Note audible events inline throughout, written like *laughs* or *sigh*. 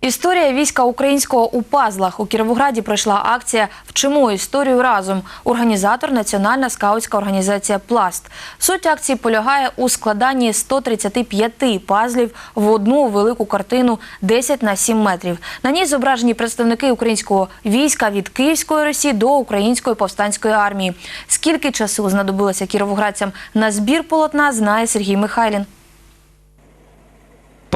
Історія війська українського у пазлах у Кіровограді пройшла акція Вчимо історію разом. Організатор Національна скаутська організація Пласт. Суть акції полягає у складанні 135 пазлів в одну велику картину 10 на 7 метрів. На ній зображені представники українського війська від Київської Росії до української повстанської армії. Скільки часу знадобилося кіровоградцям на збір полотна, знає Сергій Михайлін.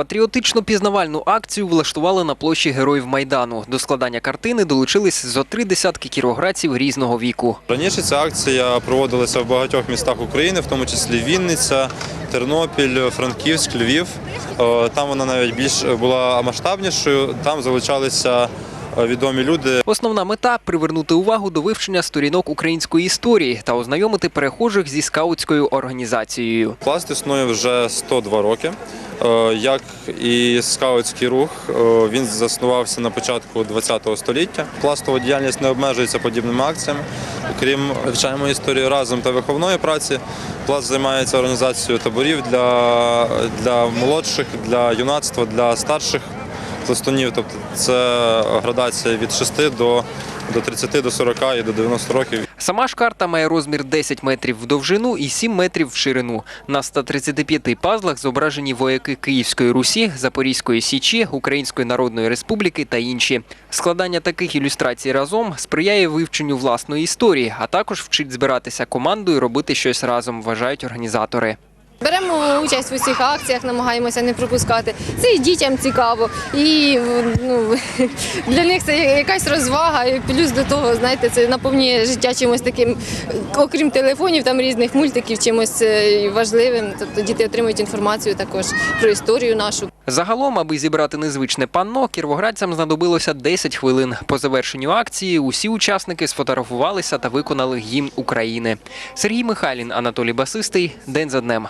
Патріотичну пізнавальну акцію влаштували на площі Героїв Майдану. До складання картини долучились зо три десятки кіровоградців різного віку. Раніше ця акція проводилася в багатьох містах України, в тому числі Вінниця, Тернопіль, Франківськ, Львів. Е, Там вона навіть більш була масштабнішою. Там залучалися е, відомі люди. Основна мета привернути увагу до вивчення сторінок української історії та ознайомити перехожих зі скаутською організацією. Пласт існує вже 102 роки. Е, Як і скаутський рух, е, він заснувався на початку ХХ століття. Пластова діяльність не обмежується подібними акціями. Окрім вивчаємо історію разом та виховної праці. Пласт займається організацією таборів для, для молодших, для юнацтва, для старших пластунів. Тобто це градація від 6 до, до 30 до 40 і до 90 років. Сама ж карта має розмір 10 метрів в довжину і 7 метрів в ширину. На 135 пазлах зображені вояки Київської Русі, Запорізької Січі, Української Народної Республіки та інші. Складання таких ілюстрацій разом сприяє вивченню власної історії, а також вчить збиратися командою робити щось разом, вважають організатори. Беремо участь в усіх акціях, намагаємося не пропускати. Це і дітям цікаво, і ну, *laughs* для них це якась розвага. І плюс до того, знаєте, це наповнює життя чимось таким, окрім телефонів, там різних мультиків, чимось е, важливим. Тобто діти отримують інформацію також про історію нашу. Загалом, аби зібрати незвичне панно, кіровоградцям знадобилося 10 хвилин. По завершенню акції усі учасники сфотографувалися та виконали гімн України. Сергій Михайлін, Анатолій Басистий. День за днем.